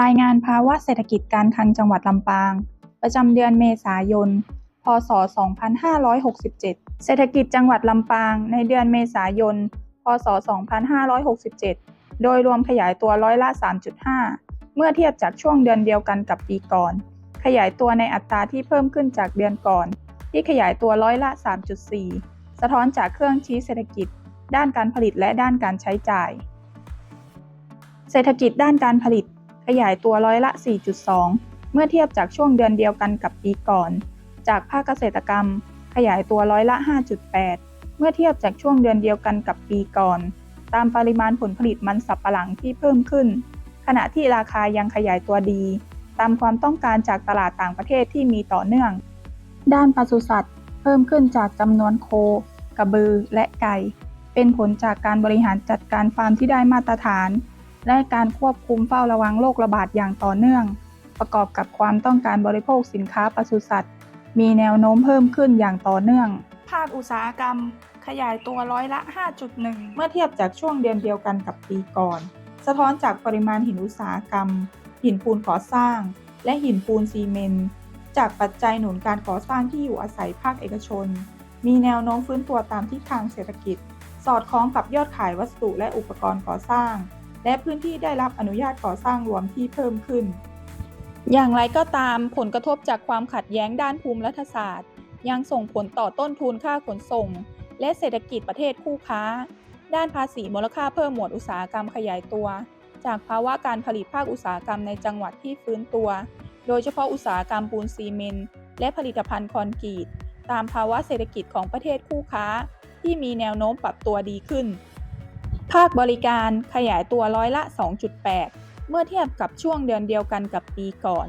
รายงานภาวะเศรษฐกิจการคลังจังหวัดลำปาง ประจำเดือนเมษายน พศ 2567 เศรษฐกิจจังหวัดลำปาง ในเดือนเมษายน พศ 2567 โดยรวมขยายตัวร้อยละ 3.5 เมื่อเทียบจากช่วงเดือนเดียวกันกับปีก่อน ขยายตัวในอัตราที่เพิ่มขึ้นจากเดือนก่อน ที่ขยายตัวร้อยละ 3.4 สะท้อนจากเครื่องชี้เศรษฐกิจ ด้านการผลิตและด้านการใช้จ่าย เศรษฐกิจด้านการผลิต ขยายตัวร้อยละ 4.2 เมื่อเทียบจากช่วงเดือนเดียวกันกับปีก่อน จากภาคเกษตรกรรม ขยายตัวร้อยละ 5.8 เมื่อเทียบจากช่วงเดือนเดียวกันกับปีก่อน ตามปริมาณผลผลิตมันสับปะหลังที่เพิ่มขึ้น ขณะที่ราคายังขยายตัวดี ตามความต้องการจากตลาดต่างประเทศที่มีต่อเนื่อง ด้านปศุสัตว์ เพิ่มขึ้นจากจำนวนโค กระบือ และไก่ เป็นผลจากการบริหารจัดการฟาร์มที่ได้มาตรฐาน และการควบคุมเฝ้าระวังโรคระบาดอย่างต่อเนื่อง ประกอบกับความต้องการบริโภคสินค้าปศุสัตว์ มีแนวโน้มเพิ่มขึ้นอย่างต่อเนื่อง ภาคอุตสาหกรรม ขยายตัวร้อยละ 5.1 เมื่อเทียบจากช่วงเดือนเดียวกันกับปีก่อน สะท้อนจากปริมาณหินอุตสาหกรรม หินปูนก่อสร้าง และหินปูนซีเมนต์จากปัจจัยหนุนการก่อสร้างที่อยู่อาศัยภาคเอกชน มีแนวโน้มฟื้นตัวตามทิศทางเศรษฐกิจ สอดคล้องกับยอดขายวัสดุและอุปกรณ์ก่อสร้าง และพื้นที่ได้รับอนุญาตก่อสร้างรวมที่เพิ่มขึ้น อย่างไรก็ตามผลกระทบจากความขัดแย้งด้านภูมิรัฐศาสตร์ ยังส่งผลต่อต้นทุนค่าขนส่ง และเศรษฐกิจประเทศคู่ค้า ด้านภาษีมูลค่าเพิ่มหมวดอุตสาหกรรมขยายตัว จากภาวะการผลิตภาคอุตสาหกรรมในจังหวัดที่ฟื้นตัว โดยเฉพาะอุตสาหกรรมปูนซีเมนต์และผลิตภัณฑ์คอนกรีตตามภาวะเศรษฐกิจของประเทศคู่ค้า ที่มีแนวโน้มปรับตัวดีขึ้น ภาคบริการขยายตัวร้อยละ 2.8 เมื่อเทียบกับช่วงเดือนเดียวกันกับปีก่อน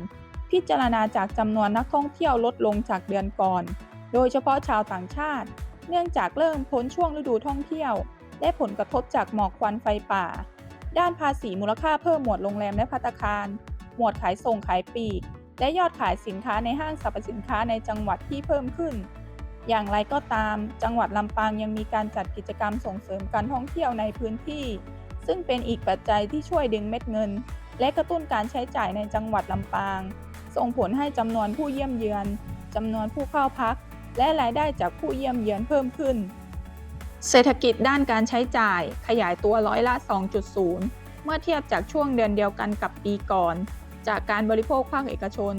พิจารณาจากจำนวนนักท่องเที่ยวลดลงจากเดือนก่อน โดยเฉพาะชาวต่างชาติ เนื่องจากเริ่มพ้นช่วงฤดูท่องเที่ยว และผลกระทบจากหมอกควันไฟป่า ด้านภาษีมูลค่าเพิ่มหมวดโรงแรมและภัตตาคาร หมวดขายส่งขายปลีก และยอดขายสินค้าในห้างสรรพสินค้าในจังหวัดที่เพิ่มขึ้น อย่างไรก็ตาม จังหวัดลำปางยังมีการจัดกิจกรรมส่งเสริมการท่องเที่ยวในพื้นที่ ซึ่งเป็นอีกปัจจัยที่ช่วยดึงเม็ดเงิน และกระตุ้นการใช้จ่ายในจังหวัดลำปาง ส่งผลให้จำนวนผู้เยี่ยมเยือนจำนวนผู้เข้าพัก และรายได้จากผู้เยี่ยมเยือนเพิ่มขึ้น เศรษฐกิจด้านการใช้จ่ายขยายตัวร้อยละ 2.0 เมื่อเทียบจากช่วงเดือนเดียวกันกับปีก่อน จากการบริโภคภาคเอกชน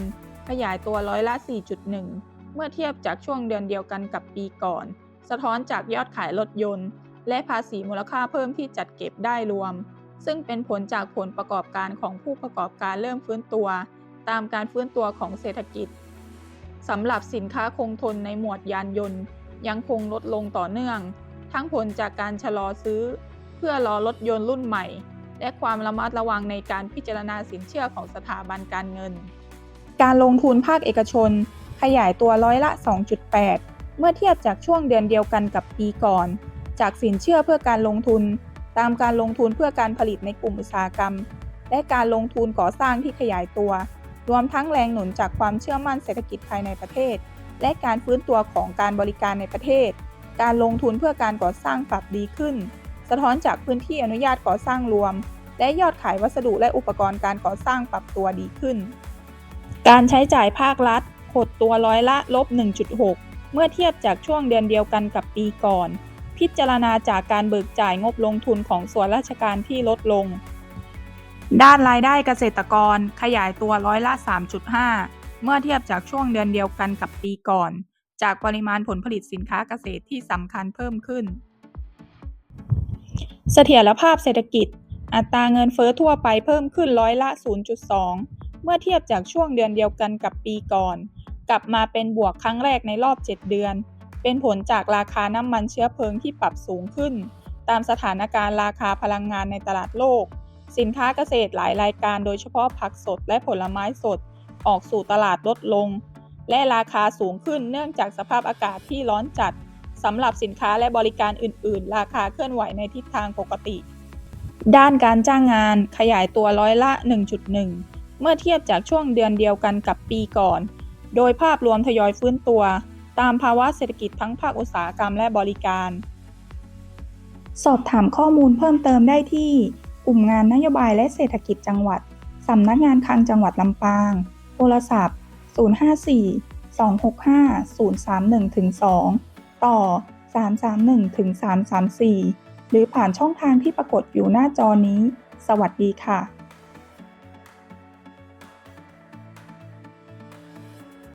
ขยายตัวร้อยละ 4.1 เมื่อเทียบจากช่วงเดือนเดียวกันกับปีก่อน สะท้อนจากยอดขายรถยนต์ และภาษีมูลค่าเพิ่มที่จัดเก็บได้รวม ซึ่งเป็นผลจากผลประกอบการของผู้ประกอบการเริ่มฟื้นตัว ตามการฟื้นตัวของเศรษฐกิจสำหรับสินค้าคงทนในหมวดยานยนต์ ยังคงลดลงต่อเนื่อง ทั้งผลจากการชะลอซื้อ เพื่อรอรถยนต์รุ่นใหม่ และความระมัดระวังในการพิจารณาสินเชื่อของสถาบันการเงิน การลงทุนภาคเอกชน ขยายตัวร้อยละ 2.8 เมื่อเทียบจากช่วงเดือนเดียวกันกับปีก่อน จากสินเชื่อเพื่อการลงทุน ตามการลงทุนเพื่อการผลิตในกลุ่มอุตสาหกรรม และการลงทุนก่อสร้างที่ขยายตัว รวมทั้งแรงหนุนจากความเชื่อมั่นเศรษฐกิจภายในประเทศ และการฟื้นตัวของการบริการในประเทศ การลงทุนเพื่อการก่อสร้างปรับดีขึ้น สะท้อนจากพื้นที่อนุญาตก่อสร้างรวม และยอดขายวัสดุและอุปกรณ์การก่อสร้างปรับตัวดีขึ้น การใช้จ่ายภาครัฐ หดตัวร้อยละลบ 1.6 เมื่อเทียบจากช่วงเดือนเดียวกันกับปีก่อน พิจารณาจากการเบิกจ่ายงบลงทุนของส่วนราชการที่ลดลง ด้านรายได้เกษตรกรขยายตัวร้อยละ 3.5 เมื่อเทียบจากช่วงเดือนเดียวกันกับปีก่อน จากปริมาณผลผลิตสินค้าเกษตรที่สำคัญเพิ่มขึ้น เสถียรภาพเศรษฐกิจ อัตราเงินเฟ้อทั่วไปเพิ่มขึ้นร้อยละ 0.2 เมื่อเทียบจากช่วงเดือนเดียวกันกับปีก่อน กลับมาเป็นบวกครั้งแรกในรอบ 7 เดือน เป็นผลจากราคาน้ำมันเชื้อเพลิงที่ปรับสูงขึ้น ตามสถานการณ์ราคาพลังงานในตลาดโลก สินค้าเกษตรหลายรายการโดยเฉพาะผักสดและผลไม้สด ออกสู่ตลาดลดลง และราคาสูงขึ้นเนื่องจากสภาพอากาศที่ร้อนจัดสำหรับสินค้าและบริการอื่น ๆ ราคาเคลื่อนไหวในทิศทางปกติ ด้านการจ้างงานขยายตัวร้อยละ 1.1 เมื่อเทียบจากช่วงเดือนเดียวกันกับปีก่อน โดยภาพรวมทยอยฟื้นตัว ตามภาวะเศรษฐกิจทั้งภาคอุตสาหกรรมและบริการ สอบถามข้อมูลเพิ่มเติมได้ที่กลุ่มงานนโยบายและเศรษฐกิจจังหวัด สำนักงานคลังจังหวัดลำปาง โทรศัพท์ 054-265-031-2 ต่อ 331-334 หรือผ่านช่องทางที่ปรากฏอยู่หน้าจอนี้ สวัสดีค่ะ